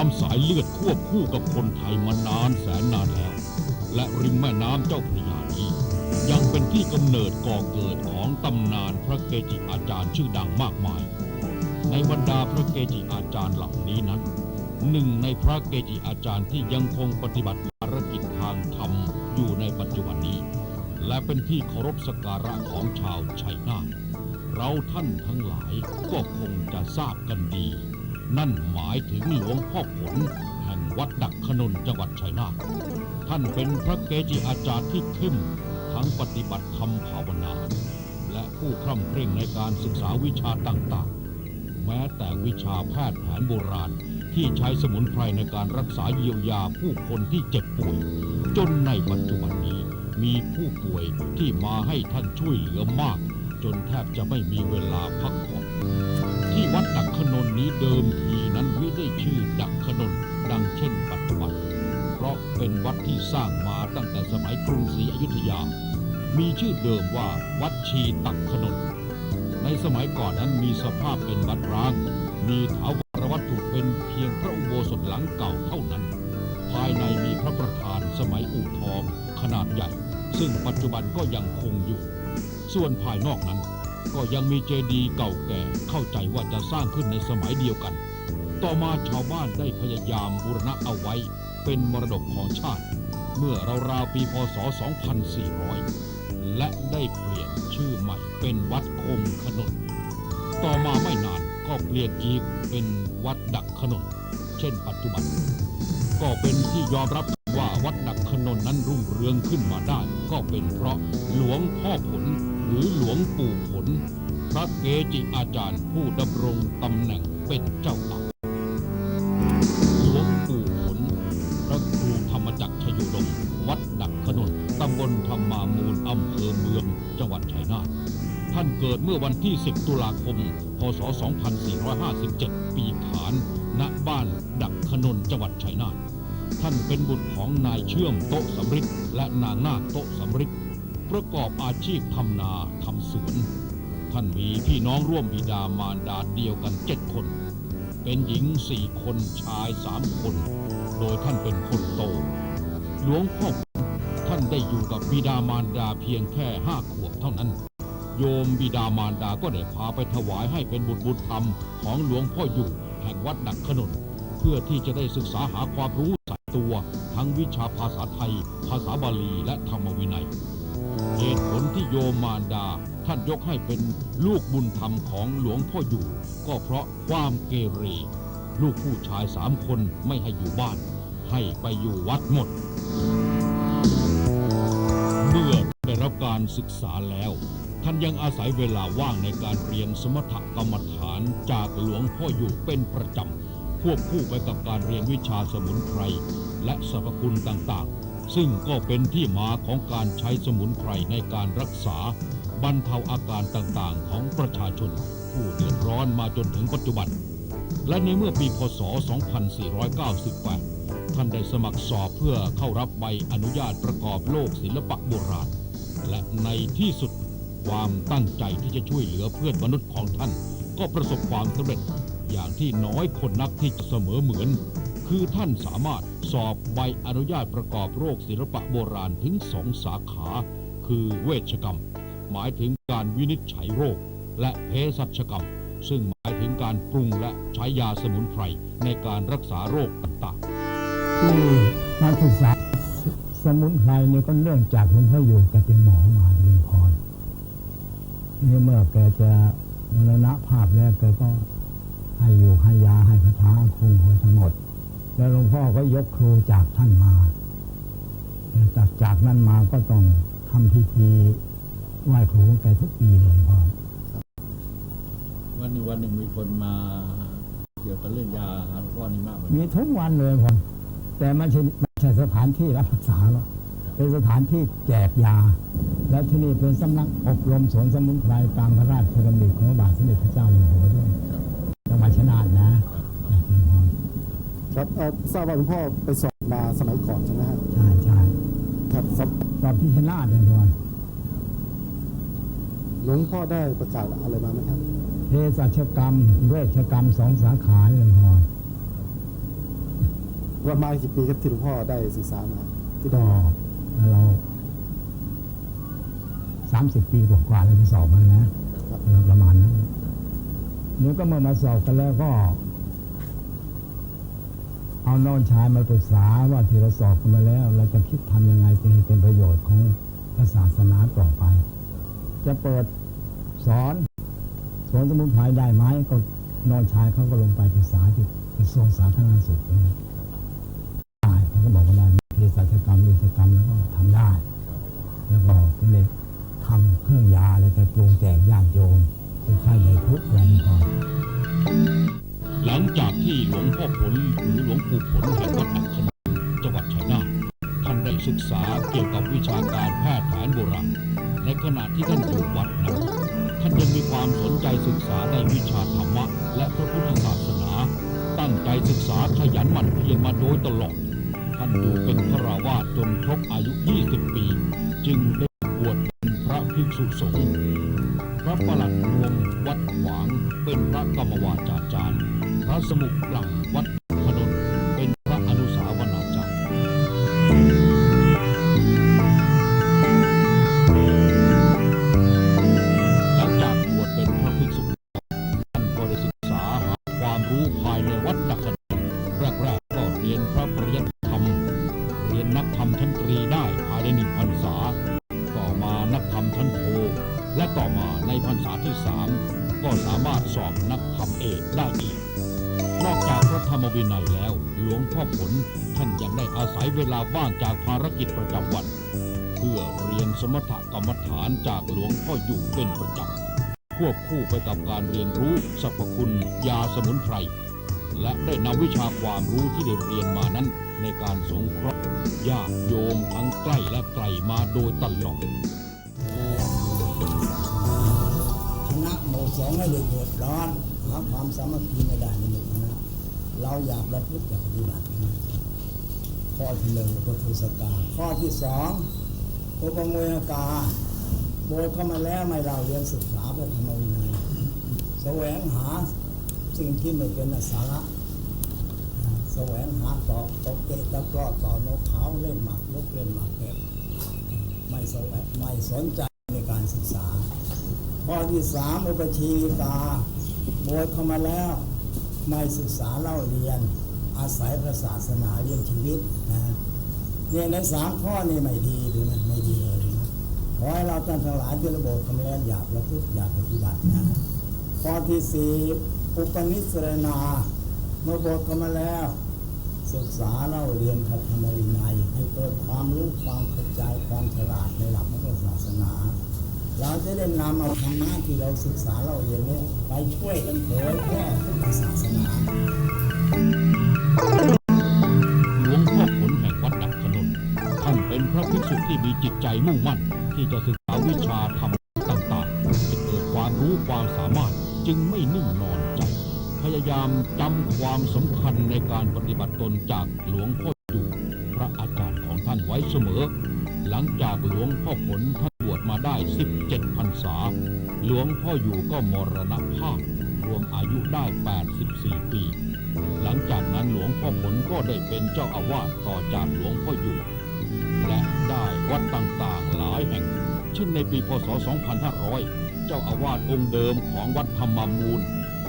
น้ำสายเลือดควบคู่กับคนไทยมานานแสนนานแล้ว และริมแม่น้ำเจ้าพระยานี้ ยังเป็นที่กำเนิดก่อเกิดของตำนานพระเกจิอาจารย์ชื่อดังมากมาย ในบรรดาพระเกจิอาจารย์เหล่านี้นั้นหนึ่งในพระเกจิอาจารย์ที่ยังคงปฏิบัติภารกิจทางธรรมอยู่ในปัจจุบันนี้ และเป็นที่เคารพสักการะของชาวชัยนาทเราท่านทั้งหลายก็คงจะทราบกันดี นั่นหมายถึงหลวงพ่อผลแห่งวัดดักขนนจังหวัดชัยนาทท่านเป็นพระเกจิอาจารย์ที่เข้มทั้งปฏิบัติธรรมภาวนา และผู้คร่ำเคร่งในการศึกษาวิชาต่างๆ แม้แต่วิชาแพทย์แผนโบราณที่ใช้สมุนไพรในการรักษาเยียวยาผู้คนที่เจ็บป่วย จนในปัจจุบันนี้มีผู้ป่วยที่มาให้ท่านช่วยเหลือมาก จนแทบจะไม่มีเวลาพักผ่อน ที่วัดดักขนนนี้เดิมทีนั้นไม่ได้ชื่อดักขนนดังเช่นปัจจุบัน เพราะเป็นวัดที่สร้างมาตั้งแต่สมัยกรุงศรีอยุธยา มีชื่อเดิมว่าวัดชีตักขนนในสมัยก่อนนั้นมีสภาพเป็นวัดร้าง มีถาวรวัตถุเป็นเพียงพระอุโบสถหลังเก่าเท่านั้น ภายในมีพระประธานสมัยอู่ทองขนาดใหญ่ ซึ่งปัจจุบันก็ยังคงอยู่ ส่วนภายนอกนั้น ก็ยังมีเจดีย์เก่าแก่เข้าใจว่าจะสร้างขึ้นในสมัยเดียวกัน ต่อมาชาวบ้านได้พยายามบูรณะเอาไว้ เป็นมรดกของชาติ เมื่อราวๆปีพศ 2400 และได้เปลี่ยนชื่อใหม่เป็นวัดคงขนนต่อมาไม่นานก็เปลี่ยนอีกเป็นวัดดักขนนเช่นปัจจุบัน ก็เป็นที่ยอมรับ วัดดักขนนนั้นรุ่งเรืองขึ้นมาได้ ก็เป็นเพราะหลวงพ่อผลหรือหลวงปู่ผล พระเกจิอาจารย์ผู้ดำรงตำแหน่งเป็นเจ้าอาวาหลวงปู่ผล พระครูธรรมจักรชโยดมวัดดักขนนตำบลธรรมามูลอำเภอเมืองจังหวัดชัยนาทท่านเกิดเมื่อวันที่ 10 ตุลาคม พศ 2457 ปีขาน ณ บ้านดักขนนจังหวัดชัยนาท ท่านเป็นบุตรของนายเชื่อมโตสำริดและนางนาคโตสำริดประกอบอาชีพทำนาทำสวน ท่านมีพี่น้องร่วมบิดามารดาเดียวกันเจ็ดคน เป็นหญิงสี่คนชายสามคน โดยท่านเป็นคนโต หลวงพ่อท่านได้อยู่กับบิดามารดาเพียงแค่ห้าขวบเท่านั้น โยมบิดามารดาก็ได้พาไปถวายให้เป็นบุตรบุญธรรมของหลวงพ่ออยู่แห่งวัดดักขนนเพื่อที่จะได้ศึกษาหาความรู้ ตัวทั้งวิชาภาษาไทย ภาษาบาลีและธรรมวินัย เหตุผลที่โยมมารดาท่านยกให้เป็นลูกบุญธรรมของหลวงพ่ออยู่ ก็เพราะความเกเร ลูกผู้ชายสามคนไม่ให้อยู่บ้าน ให้ไปอยู่วัดหมด เมื่อได้รับการศึกษาแล้ว ท่านยังอาศัยเวลาว่างในการเรียนสมถกรรมฐานจากหลวงพ่ออยู่เป็นประจำ ควบคู่ไปกับการเรียนวิชาสมุนไพรและสรรพคุณต่างๆ ซึ่งก็เป็นที่มาของการใช้สมุนไพรในการรักษา บรรเทาอาการต่างๆ ของประชาชน ผู้เดือดร้อนมาจนถึงปัจจุบัน และในเมื่อปีพศ 2498 ท่านได้สมัครสอบเพื่อเข้ารับใบอนุญาตประกอบโลกศิลปะโบราณ และในที่สุดความตั้งใจที่จะช่วยเหลือเพื่อนมนุษย์ของท่าน ก็ประสบความสำเร็จ อย่างที่น้อยคนนักที่จะเสมอเหมือน คือท่านสามารถสอบใบอนุญาตประกอบโรคศิลปะโบราณถึงสองสาขา คือเวชกรรม หมายถึงการวินิจฉัยโรค และเภสัชกรรม ซึ่งหมายถึงการปรุงและใช้ยาสมุนไพรในการรักษาโรคต่างๆ ที่มาศึกษาสสมุนไพรเนี่ยก็เนื่องจากหลวงพ่ออยู่แกเป็นหมอมาเรียนพรนี่เมื่อแกจะมรณภาพแล้วแกก็ ให้อยู่ให้ยาให้พระท้าคุมหัวทั้งหมดแล้วหลวงพ่อก็ยกครูจากท่านมาแล้วจากจากนั้นมาก็ต้องทำพิธีไหว้ครูของแกทุกปีเลยพ่อวันหนึ่งวันหนึ่งมีคนมาเกี่ยวกับเรื่องยาหาหลวงพ่อนี่มากไหมมีทุกวันเลยพ่อแต่ไม่ใช่ไม่ใช่สถานที่รับรักษาหรอกเป็นสถานที่แจกยา และที่นี่เป็นสำนักอบรมสวนสมุนไพรตามพระราชดำริของพระบาทสมเด็จพระเจ้าอยู่หัว นาทนะนะหลวงพ่อครับเอ่อทราบว่าหลวงพ่อไปสอบมาสมัยก่อนใช่ไหมครับใช่ใช่ครับสอบตอบที่ชัยนาทเลยพ่อหลวงพ่อได้ประกาศอะไรมาไหมครับเภสัชกรรม เวชกรรมสองสาขาเลยหลวงพ่อประมาณกี่ปีครับที่หลวงพ่อได้ศึกษามา ที่ได้ก็เราสามสิบปีกว่าๆแล้วที่สอบมานะเราประมาณนั้น เนี่ยก็เมื่อมาสอบกันแล้วก็ เอาน้องชายมาปรึกษาว่าที่เราสอบกันมาแล้ว เราจะคิดทำยังไงจะให้เป็นประโยชน์ของพระศาสนาต่อไป จะเปิดสอนสอนสมุนไพรได้ไหมก็น้องชายเขาก็ลงไปปรึกษาที่กระทรวงสาธารณสุขเองได้เขาก็บอกว่าได้เภสัชกรรมเวชกรรมแล้วก็ทำได้ แล้วก็เลยทำเครื่องยาแล้วก็ปรุงแจกญาติโยม เป็นไข้ในทุกข์อะไรนี่ก่อนหลังจากที่หลวงพ่อผลหรือหลวงปู่ผลแห่งวัดอัคคณจังหวัดชัยนาทท่านได้ศึกษาเกี่ยวกับวิชาการแพทย์แผนโบราณในขณะที่ท่านอยู่วัดนั้นท่านยังมีความสนใจศึกษาในวิชาธรรมะ และพระพุทธศาสนา ตั้งใจศึกษาขยันหมั่นเพียรมาโดยตลอด ท่านอยู่เป็นฆราวาจนครบอายุ 20 ปี จึงได้บวชเป็นพระภิกษุสงฆ์ ประหลัดรวมวัดขวางเป็นพระกรรมวาจาจารย์ พระสมุกหลังวัด รรมเอกได้อีก นอกจากพระธรรมวินัยแล้ว หลวงพ่อผลท่านยังได้อาศัยเวลาว่างจากภารกิจประจำวัน เพื่อเรียนสมถกรรมฐานจากหลวงพ่ออยู่เป็นประจำควบคู่ไปกับการเรียนรู้สรรพคุณยาสมุนไพรและได้นำวิชาความรู้ที่ได้เรียนมานั้น ในการสงเคราะห์ญาติโยมทั้งใกล้และไกลมาโดยตลอดคณะหมู่สองให้เดือดร้อน หาความสามัคคีไม่ได้ในหมู่คณะเราอยากประพฤติอยากปฏิบัตินะข้อที่หนึ่งก็ทุสกาข้อที่สองอุปโมยกาโบยเข้ามาแล้วไม่เราเรียนศึกษาพระธรรมวินัยแสวงหาสิ่งที่ไม่เป็นสาระแสวงหาต่อตกเตะตะกร้อต่อนกเขาเล่นหมากลกเล่นหมากเป็ดไม่แสวงไม่สนใจในการศึกษา ข้อที่สามอุปชีวิกา บวชเข้ามาแล้วไม่ศึกษาเล่าเรียน อาศัยพระศาสนาเลี้ยงชีวิตนะเนี่ยในสามข้อนี่ไม่ดีหรือนไม่ดีเลยนะขอให้เราท่านทั้งหลายที่ระบบคำแลนอยาประพฤติอย่าปฏิบัตินะข้อที่สี่อุปนิสรณาเมื่อบวชเข้ามาแล้ว ศึกษาเล่าเรียนพระธรรมวินัยให้เกิดความรู้ความเข้าใจความฉลาดในหลักพระศาสนา เราจะได้นำเอาธรรมะที่เราศึกษาเราเรียนเนี่ยไปช่วยกันเผยแพร่พุทธศาสนาหลวงพ่อผลแห่งวัดดักขนนท่านเป็นพระภิกษุที่มีจิตใจมุ่งมั่น ที่จะศึกษาวิชาธรรมต่างๆให้เกิดความรู้ความสามารถจึงไม่นิ่งนอนใจ พยายามจำความสำคัญในการปฏิบัติตนจากหลวงพ่ออยู่พระอาจารย์ของท่านไว้เสมอ หลังจากหลวงพ่อผลท่าน มาได้ 17พรรษา หลวงพ่ออยู่ก็มรณภาพ รวมอายุได้ 84 ปี หลังจากนั้นหลวงพ่อผลก็ได้เป็นเจ้าอาวาสต่อจากหลวงพ่ออยู่ และได้วัดต่างๆหลายแห่ง เช่นในปีพศ 2500 เจ้าอาวาสองค์เดิมของวัดธรรมมูล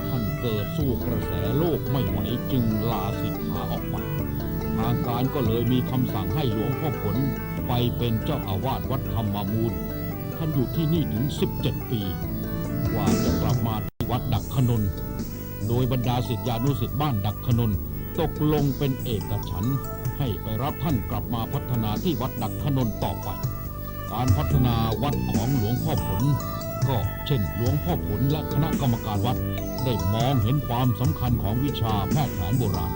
ท่านเกิดสู้กระแสโลกไม่ไหวจึงลาสิกขาออกไปทางการก็เลยมีคำสั่งให้หลวงพ่อผลไปเป็นเจ้าอาวาสวัดธรรมมูล ท่านอยู่ที่นี่ถึง 17 ปี กว่าจะกลับมาที่วัดดักขนน โดยบรรดาศิษยานุศิษย์บ้านดักขนน ตกลงเป็นเอกฉันท์ให้ไปรับท่านกลับมาพัฒนาที่วัดดักขนนต่อไป การพัฒนาวัดของหลวงพ่อผล ก็เช่นหลวงพ่อผลและคณะกรรมการวัดได้มองเห็นความสำคัญของวิชาแพทย์แผนโบราณ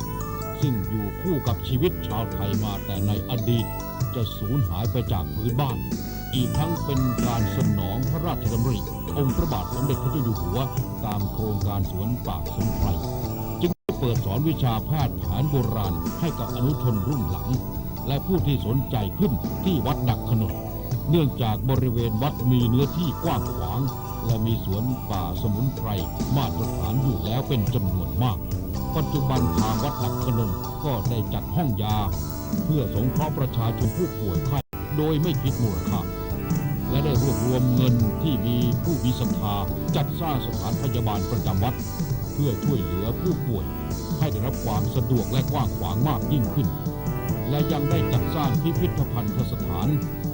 ซึ่งอยู่คู่กับชีวิตชาวไทยมาแต่ในอดีตจะสูญหายไปจากพื้นบ้าน อีกทั้งเป็นการสนองพระราชดำริองค์พระบาทสมเด็จพระเจ้าอยู่หัว ตามโครงการสวนป่าสมุนไพรจึงเปิดสอนวิชาแพทย์แผนโบราณให้กับอนุชนรุ่นหลัง และผู้ที่สนใจขึ้นที่วัดดักขนนเนื่องจากบริเวณวัดมีเนื้อที่กว้างขวาง และมีสวนป่าสมุนไพรมาตรฐานอยู่แล้วเป็นจำนวนมาก ปัจจุบันทางวัดหลักขนนก็ได้จัดห้องยา เพื่อสงเคราะห์ประชาชนผู้ป่วยไข้โดยไม่คิดมูลค่า และได้รวบรวมเงินที่มีผู้มีศรัทธาจัดสร้างสถานพยาบาลประจำวัด เพื่อช่วยเหลือผู้ป่วย ให้ได้รับความสะดวกและกว้างขวางมากยิ่งขึ้น และยังได้จัดสร้างพิพิธภัณฑสถาน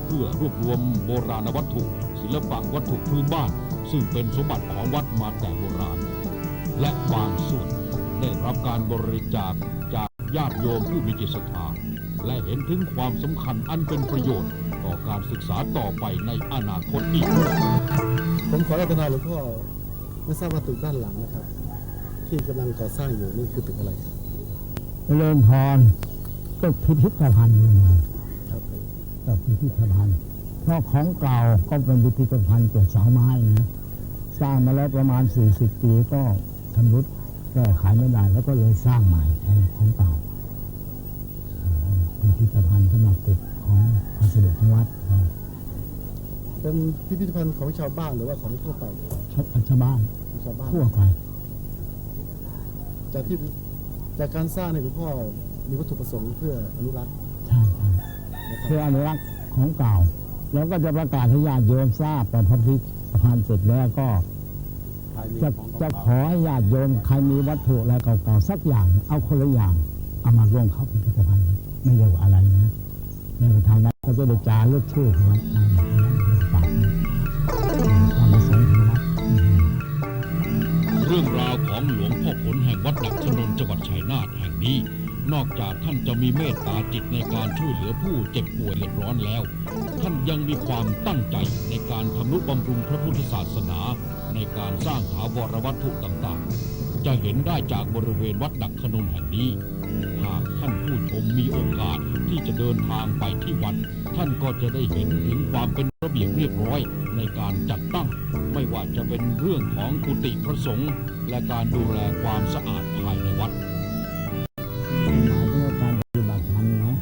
เพื่อรวบรวมโบราณวัตถุ ศิลปะวัตถุพื้นบ้าน ซึ่งเป็นสมบัติของวัดมาแต่โบราณ และบางส่วนได้รับการบริจาคจากญาติโยมผู้มีจิตศรัทธาและเห็นถึงความสำคัญอันเป็นประโยชน์ ต่อการศึกษาต่อไปในอนาคตอีกด้วยผมขอรัตนาหลวงพ่อไม่ทราบว่าตึกด้านหลังนะครับ ที่กำลังก่อสร้างอยู่นี่คือตึกอะไรครับเจริญพรก็พิพิธภัณฑ์เนี่ยมาครับผมก็พิพิธภัณฑ์เพราะของเก่าก็เป็นพิพิธภัณฑ์เกี่ยวกับเสาไม้นะสร้างมาแล้วประมาณ 40 ปีก็ทำรุดแก้ไขไม่ได้แล้วก็เลยสร้างใหม่แทนของเก่าเอ่อ พิพิธภัณฑ์สำหรับเก็บของพัสดุของวัดของเป็นพิพิธภัณฑ์ของชาวบ้านหรือว่าของทั่วไปชาวชาวบ้านของชาวบ้านทั่วไปจากที่จากการสร้างเนี่ยหลวงพ่อมีวัตถุประสงค์เพื่ออนุรักษ์ใช่ใช่นะครับ เพื่ออนุรักษ์ของเก่า แล้วก็จะประกาศให้ญาติโยมทราบพอพิพิธภัณฑ์เสร็จแล้วก็จะจะขอให้ญาติโยมใครมีวัตถุอะไรเก่าๆสักอย่าง เอาคนละอย่างเอามาร่วมเข้าพิพิธภัณฑ์ ไม่เรียกว่าอะไรนะในประธานนั้นก็จะได้จารึกชื่อของวัดอ่าปากความประสงค์ของวัดเรื่องราวของหลวงพ่อผลแห่งวัดดักขนนจังหวัดชัยนาทแห่งนี้ นอกจากท่านจะมีเมตตาจิตในการช่วยเหลือผู้เจ็บป่วยเดือดร้อนแล้ว ท่านยังมีความตั้งใจในการทำนุบำรุงพระพุทธศาสนา ในการสร้างถาวรวัตถุต่างๆ จะเห็นได้จากบริเวณวัดดักขนนแห่งนี้ หากท่านผู้ชมมีโอกาสที่จะเดินทางไปที่วัดท่านก็จะได้เห็นถึงความเป็นระเบียบเรียบร้อยในการจัดตั้ง ไม่ว่าจะเป็นเรื่องของกุฏิพระสงฆ์และการดูแลความสะอาดภายในวัดการปฏิบัติธรรมนะ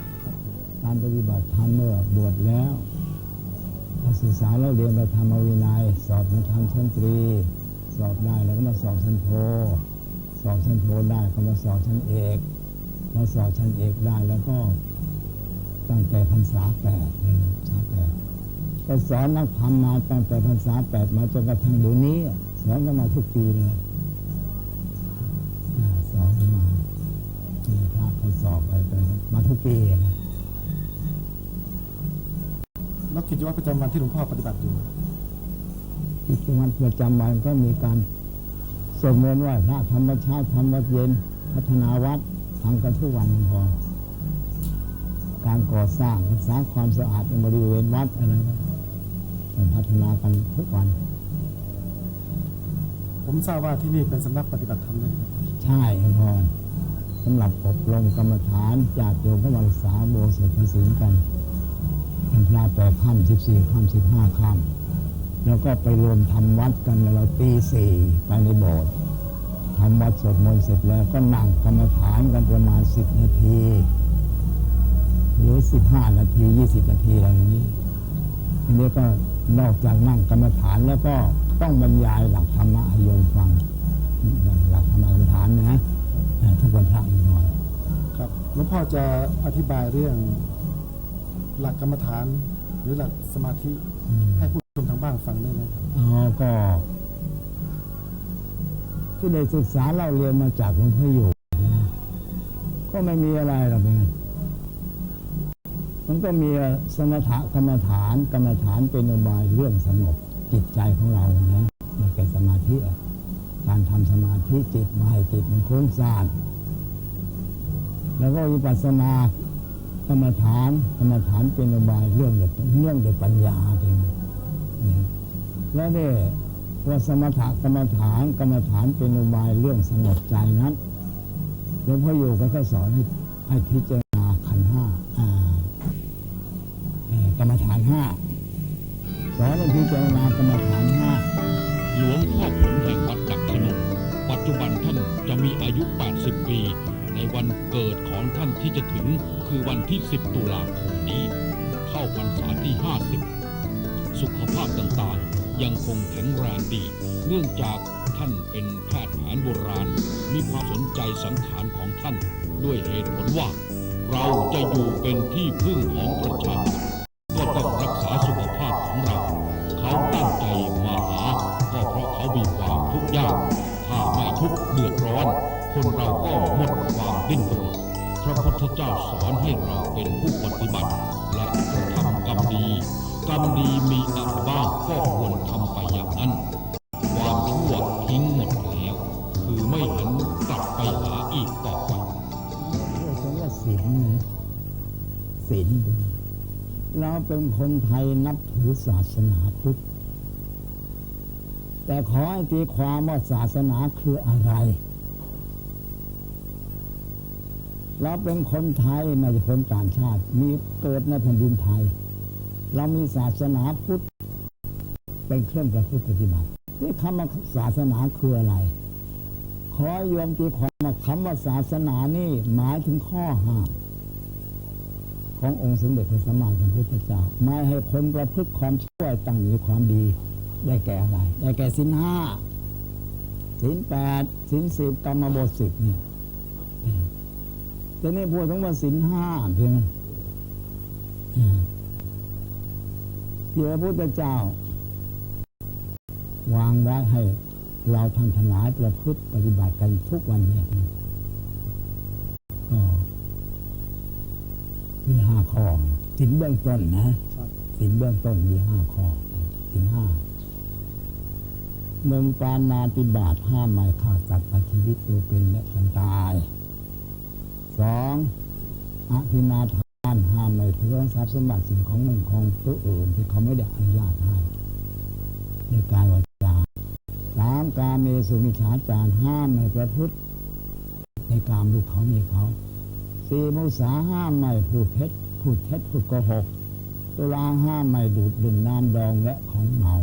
การปฏิบัติธรรมเมื่อบวชแล้วศึกษาแล้วเรียนประธรรมวินัย สอบมาทำชั้นตรี สอบได้แล้วก็มาสอบชั้นโท สอบชั้นโทได้ก็มาสอบชั้นเอกมาสอบชั้นเอกได้แล้วก็ตั้งแต่พรรษาแปดเลยนะพรรษาแปดก็สอนนักธรรมมาตั้งแต่พรรษาแปดมาจนกระทั่งเดี๋ยวนี้ สอนกันมาทุกปีเลยสอนมามีพระเขาสอบไรไปมาทุกปีนะแล้วกิจวัตรประจำวันที่หลวงพ่อปฏิบัติอยู่ กิจวัตรประจำวันก็มีการสวดมนต์ไหว้พระธรรมชาติทำวัดเย็น พัฒนาวัดทำกันทุกวันพอการก่อสร้างรักษาความสะอาดในบริเวณวัดอะไรก็ต้องพัฒนากันทุกวัน ผมทราบว่าที่นี่เป็นสำนักปฏิบัติธรรมด้วยใช่ไหมครับใช่ครับพรสำหรับอบรมกรรมฐานจากโยมก็มารักษาโบสถ์ศีลกันเป็นพระแปดค่ำสิบสี่ค่ำสิบห้าค่ำ แล้วก็ไปรวมทำวัดกันแล้วเราตีสี่ไปในโบสถ์ทำวัดสวดมนต์เสร็จแล้วก็นั่งกรรมฐานกันประมาณสิบนาที หรือสิบห้านาทียี่สิบนาทีอะไรอย่างนี้ทีนี้ก็นอกจากนั่งกรรมฐานแล้วก็ต้องบรรยายหลักธรรมะให้โยมฟัง หลักธรรมะกรรมฐานนะทุกวันพระก่อนครับหลวงพ่อจะอธิบายเรื่องหลักกรรมฐานหรือหลักสมาธิให้ผู้ ชมทางบ้านฟังได้ไหมครับอ๋อก็ ที่ได้ศึกษาเล่าเรียนมาจากหลวงพ่ออยู่ ก็ไม่มีอะไรหรอกนะมันก็มีสมถกรรมฐานกรรมฐานเป็นอุบายเรื่องสงบจิตใจของเรานะในแก่สมาธิการทำสมาธิจิตไม่ให้จิตมันฟุ้งซ่านแล้วก็วิปัสสนากรรมฐานกรรมฐานเป็นอุบายเรื่องเรื่องเรื่องเกี่ยปัญญาเแล้วเนี่ยว่าสมถกรรมฐานกรรมฐานเป็นอุบายเรื่องสงบใจนั้นหลวงพ่ออยู่ก็ก็สอนให้ให้พิจารณาขันธ์ห้ากรรมฐานห้าสอนให้พิจารณากรรมฐานห้าหลวงพ่อผลแห่งวัดดักขนนปัจจุบันท่านจะมีอายุ 80 ปี ในวันเกิดของท่านที่จะถึงคือวันที่ 10 ตุลาคมนี้ เข้าพรรษาที่ 50 สุขภาพต่างๆ ยังคงแข็งแรงดี เนื่องจากท่านเป็นแพทย์แผนโบราณ มีความสนใจสังขารของท่าน ด้วยเหตุผลว่า เราจะอยู่เป็นที่พึ่งของประชาชนก็ต้องรักษาสุขภาพของเรา เขาตั้งใจมาหาก็เพราะเขามีความทุกข์ยาก ถ้าไม่ทุกข์เดือดร้อน คนเราก็หมดความดิ้นรนพระพุทธเจ้าสอนให้เราเป็นผู้ปฏิบัติ และกระทำกรรมดี กรรมดีมีอะไรบ้างก็ควรทำไปอย่างนั้น ความชั่วทิ้งหมดแล้ว คือไม่เห็นกลับไปหาอีกต่อไปเรียกกันว่าศีลนะศีลเราเป็นคนไทยนับถือศาสนาพุทธ แต่ขอให้ตีความว่าศาสนาคืออะไร เราเป็นคนไทยไม่ใช่คนต่างชาติ มีเกิดในแผ่นดินไทย เรามีศาสนาพุทธเป็นเครื่องประพฤติปฏิบัตินี่คำว่าศาสนาคืออะไร ขอโยมตีความว่าคำว่าศาสนานี่หมายถึงข้อห้ามขององค์สมเด็จพระสัมมาสัมพุทธเจ้า ไม่ให้คนประพฤติความชั่วตั้งอยู่ความดี ได้แก่อะไร ได้แก่สินห้าสินแปดสินสิบกรรมบทสิบเนี่ยแต่นี่พูดถึงว่าสินห้าเพียง ที่พระพุทธเจ้า วางไว้ให้เราท่านทั้งหลายประพฤติปฏิบัติกันทุกวันเนี่ยก็มีห้าข้อสินเบื้องต้นนะสินเบื้องต้นมีห้าข้อสินห้าหนึ่งปานาติบาตห้ามไม่ฆ่าสัตว์ตัดชีวิตตัวเป็นและกันตายสองอธินาทานห้ามไม่เพื่อทรัพย์สมบัติสิ่งของเงินของผู้อื่นที่เขาไม่ได้อนุญาตให้ในกายวาจาสามการเมสุมิชาจารห้ามไม่ประพฤติในกามลูกเขามีเขาสี่มุสาห้ามไม่พูดเท็จพูดเท็จพูดโกหกตุลาห้ามไม่ดูดดื่มน้ำดองและของเมา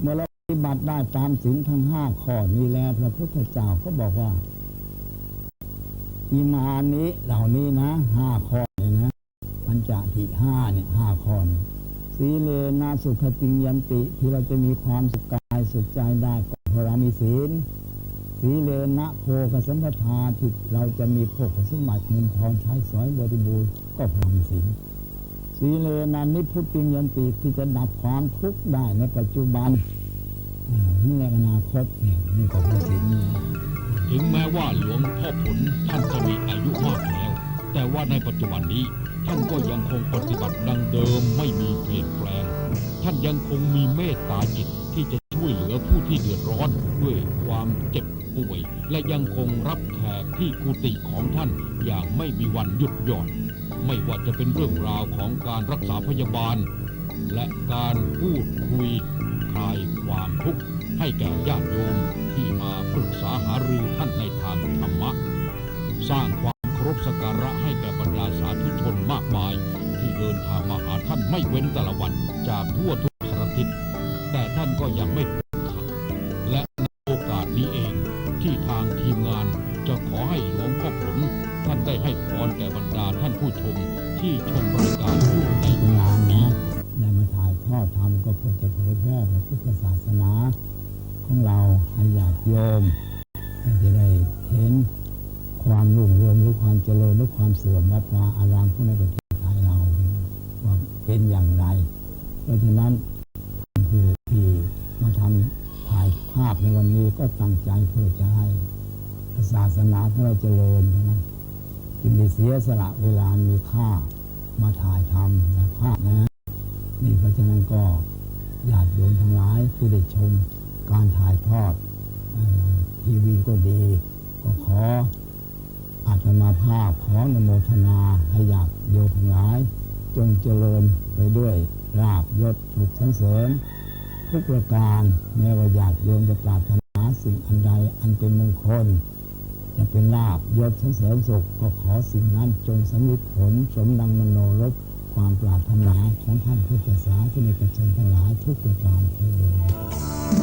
เมื่อเราปฏิบัติได้ตามศีลทั้งห้าข้อนี้แล้วพระพุทธเจ้าก็บอกว่า อิมานี้เหล่านี้นะห้าข้อเนี่ยนะปัญจหิห้าเนี่ยห้าข้อเนี่ยสีเลนะสุขติงยันติที่เราจะมีความสุขกายสุขใจได้ก็เพราะเรามีศีลสีเลนะโภคสัมปทาที่เราจะมีโภคสมบัติเงินทองใช้สอยบริบูรณ์ก็เพราะมีศีลสีเลนะนิพุติงยันติที่จะดับความทุกข์ได้ในปัจจุบันนี่ในอนาคตเนี่ยนี่ก็เป็นศีลนะ ถึงแม้ว่าหลวงพ่อผลท่านจะมีอายุมากแล้ว แต่ว่าในปัจจุบันนี้ท่านก็ยังคงปฏิบัติดังเดิมไม่มีเปลี่ยนแปลง ท่านยังคงมีเมตตาจิตที่จะช่วยเหลือผู้ที่เดือดร้อนด้วยความเจ็บป่วย และยังคงรับแขกที่กุฏิของท่านอย่างไม่มีวันหยุดหย่อน ไม่ว่าจะเป็นเรื่องราวของการรักษาพยาบาล และการพูดคุยคลายความทุกข์ให้แก่ญาติโยม ที่มาปรึกษาหารือท่านในทางธรรมะ สร้างความเคารพสักการะให้แก่บรรดาสาธุชนมากมาย ที่เดินทางมาหาท่านไม่เว้นแต่ละวันจากทั่วทุกสารทิศแต่ท่านก็ยังไม่พ้นขาดและในโอกาสนี้เองที่ทางทีมงานจะขอให้หลวงพ่อผลท่านได้ให้พรแก่บรรดาท่านผู้ชมที่ชมรายการอยู่ในงานนะได้มาถ่ายทอดทำก็เพื่อจะเผยแพร่พระพุทธศาสนา ของเราให้ญาติโยมให้จะได้เห็นความรุ่งเรืองหรือความเจริญหรือความเสื่อมวัดวาอารามของในประเทศไทยเราว่าเป็นอย่างไร เพราะฉะนั้นคือที่มาทำถ่ายภาพในวันนี้ก็ตั้งใจเพื่อจะให้ศาสนาของเราเจริญอย่างนั้นจึงได้เสียสละเวลามีค่ามาถ่ายทำนะภาพนะนี่เพราะฉะนั้นก็ญาติโยมทั้งหลายที่ได้ชม การถ่ายทอดทีวีก็ดี ก็ขออาตมาภาพขอนโมทนาให้ญาติโยทั้งหลาย จงเจริญไปด้วยราบยศสุขสรรเสริญทุกประการแม้ว่าญาติโยมจะปรารถนาสิ่งอันใดอันเป็นมงคล จะเป็นลาบยศสรรเสริญสุขก็ขอสิ่งนั้นจงสำเร็จผลสมดังมโนรสความปรารถนาของท่านพุทธศาสนิกชนทั้งหลายทุกประการเทอญ